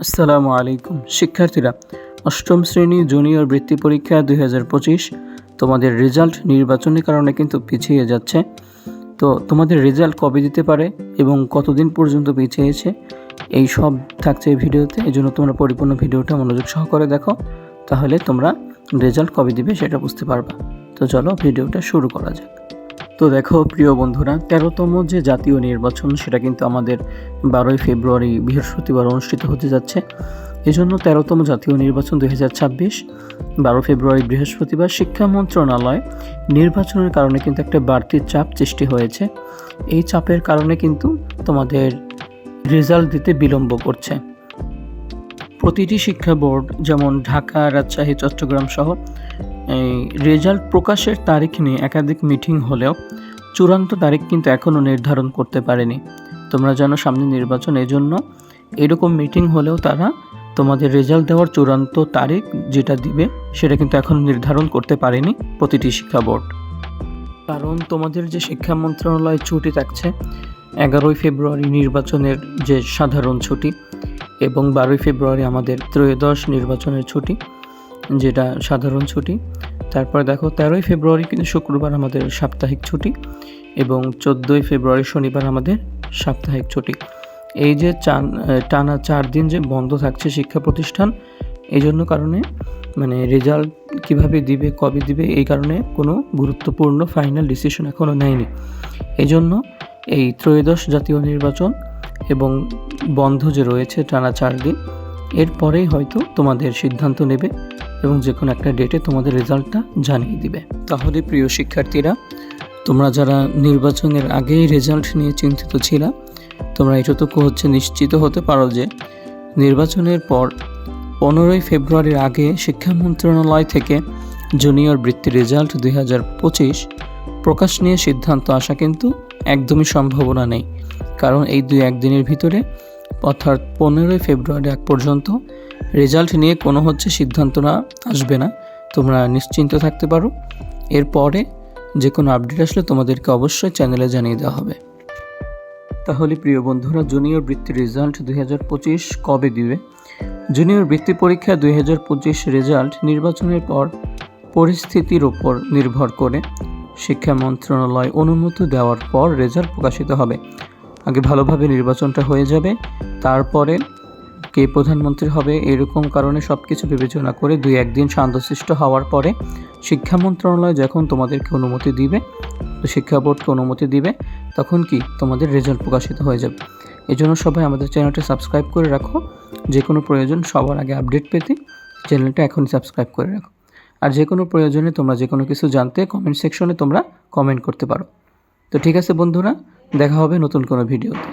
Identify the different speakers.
Speaker 1: আসসালামু আলাইকুম। শিক্ষার্থীরা, অষ্টম শ্রেণি জুনিয়র বৃত্তি পরীক্ষা দুই হাজার পঁচিশ তোমাদের রেজাল্ট নির্বাচনের কারণে কিন্তু পিছিয়ে যাচ্ছে। তো তোমাদের রেজাল্ট কবে দিতে পারে এবং কতদিন পর্যন্ত পিছিয়েছে, এই সব থাকছে এই ভিডিওতে। এই জন্য তোমরা পরিপূর্ণ ভিডিওটা মনোযোগ সহকারে দেখো, তাহলে তোমরা রেজাল্ট কবে দিবে সেটা বুঝতে পারবা। তো চলো ভিডিওটা শুরু করা যাক। তো দেখো, প্রিয় বন্ধুরা, তেরোতম যে জাতীয় নির্বাচন, সেটা কিন্তু আমাদের বারোই ফেব্রুয়ারি বৃহস্পতিবার অনুষ্ঠিত হতে যাচ্ছে। এজন্য তেরোতম জাতীয় নির্বাচন দুই হাজার ছাব্বিশ বারো ফেব্রুয়ারি বৃহস্পতিবার শিক্ষা মন্ত্রণালয় নির্বাচনের কারণে কিন্তু একটা বাড়তি চাপ সৃষ্টি হয়েছে। এই চাপের কারণে কিন্তু তোমাদের রেজাল্ট দিতে বিলম্ব করছে। প্রতিটি শিক্ষা বোর্ড, যেমন ঢাকা, রাজশাহী, চট্টগ্রাম সহ রেজাল্ট প্রকাশের তারিখ নিয়ে একাধিক মিটিং হলেও চূড়ান্ত তারিখ কিন্তু এখনও নির্ধারণ করতে পারেনি। তোমরা জানো সামনে নির্বাচন, এজন্য এরকম মিটিং হলেও তারা তোমাদের রেজাল্ট দেওয়ার চূড়ান্ত তারিখ যেটা দিবে, সেটা কিন্তু এখন নির্ধারণ করতে পারেনি প্রতিটি শিক্ষা বোর্ড। কারণ তোমাদের যে শিক্ষা মন্ত্রণালয় ছুটি থাকছে, এগারোই ফেব্রুয়ারি নির্বাচনের যে সাধারণ ছুটি এবং বারোই ফেব্রুয়ারি আমাদের ত্রয়োদশ নির্বাচনের ছুটি যেটা সাধারণ ছুটি। তারপরে দেখো, তেরোই ফেব্রুয়ারি কিন্তু শুক্রবার আমাদের সাপ্তাহিক ছুটি এবং চোদ্দোই ফেব্রুয়ারি শনিবার আমাদের সাপ্তাহিক ছুটি। এই যে চান, টানা চার দিন যে বন্ধ থাকছে শিক্ষা প্রতিষ্ঠান, এই জন্য কারণে মানে রেজাল্ট কীভাবে দিবে, কবে দিবে, এই কারণে কোনো গুরুত্বপূর্ণ ফাইনাল ডিসিশন এখনও নেয়নি। এই জন্য এই ত্রয়োদশ জাতীয় নির্বাচন এবং বন্ধ যে রয়েছে টানা চার দিন, এরপরেই হয়তো তোমাদের সিদ্ধান্ত নেবে এবং যে কোনো একটা ডেটে তোমাদের রেজাল্টটা জানিয়ে দিবে। তাহলে প্রিয় শিক্ষার্থীরা, তোমরা যারা নির্বাচনের আগেই রেজাল্ট নিয়ে চিন্তিত ছিলা, তোমরা এটুকু হচ্ছে নিশ্চিত হতে পারো যে নির্বাচনের পর পনেরোই ফেব্রুয়ারির আগে শিক্ষা মন্ত্রণালয় থেকে জুনিয়র বৃত্তি রেজাল্ট দুই হাজার পঁচিশ প্রকাশ নিয়ে সিদ্ধান্ত আসা কিন্তু একদমই সম্ভাবনা নেই। কারণ এই দুই একদিনের ভিতরে, অর্থাৎ পনেরোই ফেব্রুয়ারি আগ পর্যন্ত রেজাল্ট নিয়ে কোনো হচ্ছে সিদ্ধান্ত না, আসবে না। তোমরা নিশ্চিন্ত থাকতে পারো। এরপরে যে কোনো আপডেট আসলে তোমাদেরকে অবশ্যই চ্যানেলে জানিয়ে দেওয়া হবে। তাহলে প্রিয় বন্ধুরা জুনিয়র বৃত্তি রেজাল্ট দুই হাজার পঁচিশ কবে দিবে? জুনিয়র বৃত্তি পরীক্ষা দুই হাজার পঁচিশ রেজাল্ট নির্বাচনের পর পরিস্থিতির ওপর নির্ভর করে। শিক্ষা মন্ত্রণালয় অনুমতি দেওয়ার পর রেজাল্ট প্রকাশিত হবে। আগে ভালোভাবে নির্বাচনটা হয়ে যাবে, তারপরে কে প্রধানমন্ত্রী হবে এরকম কারণে সব কিছু বিবেচনা করে দুই একদিন শান্তশিষ্ট হওয়ার পরে শিক্ষা মন্ত্রণালয় যখন তোমাদেরকে অনুমতি দিবে শিক্ষা বোর্ডকে অনুমতি দিবে, তখন কি তোমাদের রেজাল্ট প্রকাশিত হয়ে যাবে। এই জন্য সবাই আমাদের চ্যানেলটা সাবস্ক্রাইব করে রাখো। যে কোনো প্রয়োজন সবার আগে আপডেট পেতে চ্যানেলটা এখনই সাবস্ক্রাইব করে রাখো। আর যে কোনো প্রয়োজনে তোমরা যে কোনো কিছু জানতে কমেন্ট সেকশনে তোমরা কমেন্ট করতে পারো। তো ঠিক আছে বন্ধুরা, দেখা হবে নতুন কোনো ভিডিওতে